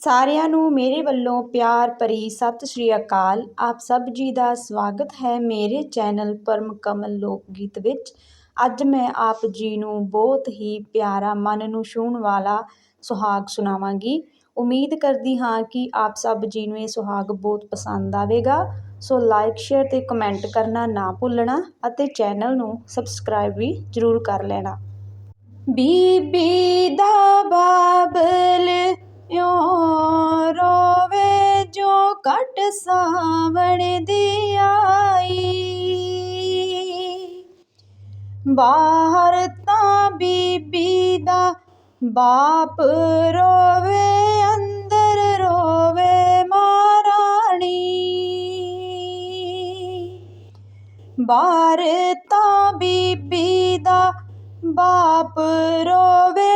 ਸਾਰਿਆਂ ਨੂੰ ਮੇਰੇ ਵੱਲੋਂ ਪਿਆਰ ਭਰੀ ਸਤਿ ਸ਼੍ਰੀ ਅਕਾਲ। ਆਪ ਸਭ ਜੀ ਦਾ ਸਵਾਗਤ ਹੈ ਮੇਰੇ ਚੈਨਲ ਪਰਮ ਕਮਲ ਲੋਕ ਗੀਤ ਵਿੱਚ। ਅੱਜ ਮੈਂ ਆਪ ਜੀ ਨੂੰ ਬਹੁਤ ਹੀ ਪਿਆਰਾ ਮਨ ਨੂੰ ਛੂਹਣ ਵਾਲਾ ਸੁਹਾਗ ਸੁਣਾਵਾਂਗੀ। ਉਮੀਦ ਕਰਦੀ ਹਾਂ ਕਿ ਆਪ ਸਭ ਜੀ ਨੂੰ ਇਹ ਸੁਹਾਗ ਬਹੁਤ ਪਸੰਦ ਆਵੇਗਾ। ਸੋ ਲਾਈਕ ਸ਼ੇਅਰ ਤੇ ਕਮੈਂਟ ਕਰਨਾ ਨਾ ਭੁੱਲਣਾ ਅਤੇ ਚੈਨਲ ਨੂੰ ਸਬਸਕ੍ਰਾਈਬ ਵੀ ਜ਼ਰੂਰ ਕਰ ਲੈਣਾ। ਬੀਬੀ ਦਾ ਬਾਬਲ ਬਾਹਰ ਤਾਂ ਬੀਬੀ ਦਾ ਬਾਪ ਰੋਵੇ, ਅੰਦਰ ਰੋਵੇ ਮਾਰਾਣੀ ਬਾਹਰ ਤਾਂ ਬੀਬੀ ਦਾ ਬਾਪ ਰੋਵੇ,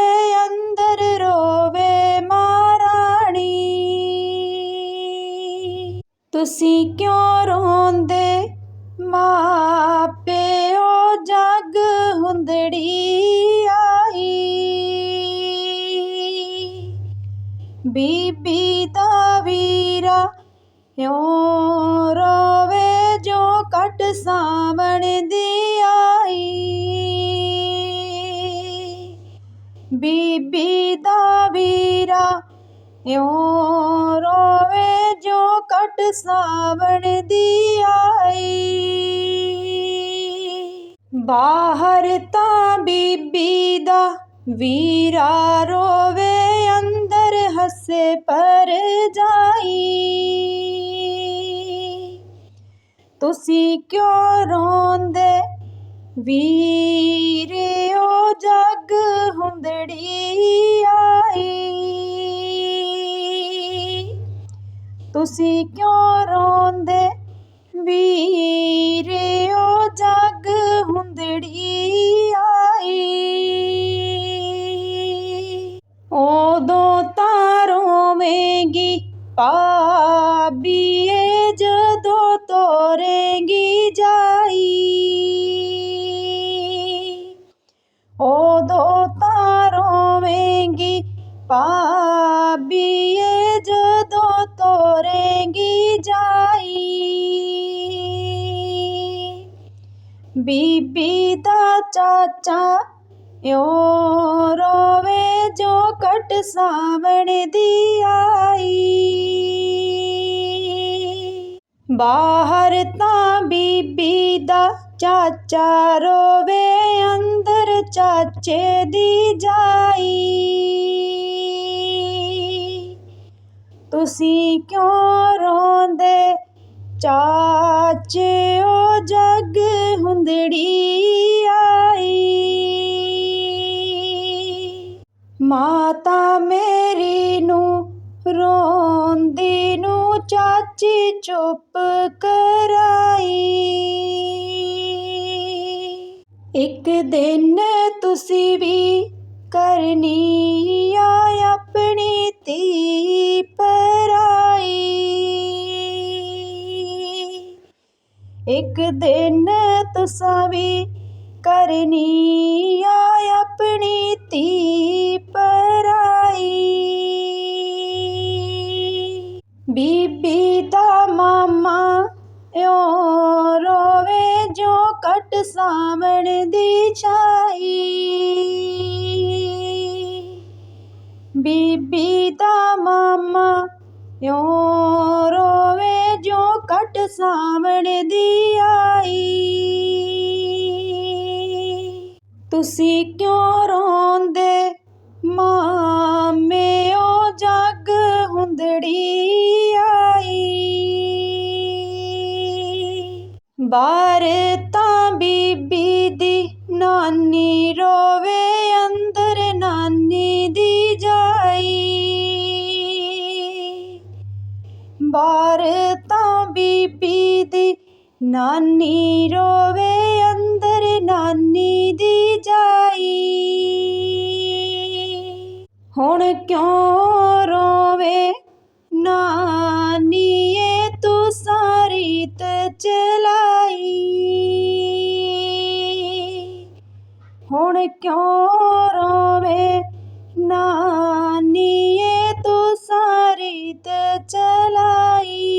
ਅੰਦਰ ਰੋਵੇ ਮਾਰਾਣੀ ਤੁਸੀਂ ਕਿਉਂ ਰੋਂਦੇ ਮਾਂ? ਹੁੰਦੜੀ ਆਈ। ਬੀਬੀ ਦਾ ਵੀਰਾ ਇਉਂ ਰੋਵੇ ਜੋ ਘਟ ਸਾਵਣ ਦੀ ਆਈ। ਬੀਬੀ ਦਾ ਵੀਰਾ ਇਉਂ ਰੋਵੇ ਜੋ ਘਟ ਸਾਵਣ ਦੀ ਆਈ। ਬਾਹਰ ਤਾਂ ਬੀਬੀ ਦਾ ਵੀਰਾ ਰੋਵੇ, ਅੰਦਰ ਹੱਸੇ ਪਰ ਜਾਈ। ਤੁਸੀਂ ਕਿਉਂ ਰੋਂਦੇ? ਵੀਰਿਓ ਜੱਗ ਹੁੰਦੜੀ ਆਈ। ਤੁਸੀਂ ਕਿਉਂ ਰੋਂਦੇ? ਵੀਰਿਓ ਜੱਗ হুঁদড়িয়াই ও দো তারো মেগি পাবিয়ে যদো তোরেগি যাই ও দো তারো মেগি পাবিয়ে ਬੀਬੀ ਦਾ ਚਾਚਾ ਇਉਂ ਰੋਵੇ ਜੋ ਘਟ ਸਾਵਣ ਦੀ ਆਈ। ਬਾਹਰ ਤਾਂ ਬੀਬੀ ਦਾ ਚਾਚਾ ਰੋਵੇ, ਅੰਦਰ ਚਾਚੇ ਦੀ ਜਾਈ। ਤੁਸੀਂ ਕਿਉਂ ਰੋਂਦੇ? ਚਾਚਿਓ ਜੱਗ ਹੁੰਦੜੀ ਆਈ। ਮਾਤਾ ਮੇਰੀ ਨੂੰ ਰੋਂਦੀ ਨੂੰ ਚਾਚੀ ਚੁੱਪ ਕਰਾਈ। ਇੱਕ ਦਿਨ ਤੁਸੀਂ ਵੀ ਕਰਨੀ ਆ ਆਪਣੀ ਧੀ ਪਰਾਈ। ਇੱਕ ਦਿਨ ਤੁਸਾਂ ਵੀ ਕਰਨੀ ਆ ਆਪਣੀ ਧੀ ਪਰਾਈ। ਬੀਬੀ ਦਾ ਮਾਮਾ ਇਉਂ ਰੋਵੇ ਜੋ ਘਟ ਸਾਵਣ ਦੀ ਛਾਈ। ਬੀਬੀ ਦਾ ਮਾਮਾ ਇਉਂ ਰੋਵੇ ਜੋ ਸਾਵਣ ਦੀ ਆਈ। ਤੁਸੀਂ ਕਿਉਂ ਰੋਂਦੇ? ਮਾਮਿਓ ਜੱਗ ਹੁੰਦੜੀ ਆਈ। ਬਾਹਰ ਤਾਂ ਬੀਬੀ ਘਰ ਤਾਂ ਬੀਬੀ ਦੀ ਨਾਨੀ ਰੋਵੇ, ਅੰਦਰ ਨਾਨੀ ਦੀ ਜਾਈ। ਹੁਣ ਕਿਉਂ ਰੋਵੇ? ਨਾਨੀਏ, ਤੂੰ ਸਾਰੀ ਤੇ ਚਲਾਈ। ਹੁਣ ਕਿਉਂ ਰੋਵੇ? ਨਾਨੀਏ, ਤੂੰ ਸਾਰੀ ਤੇ bye.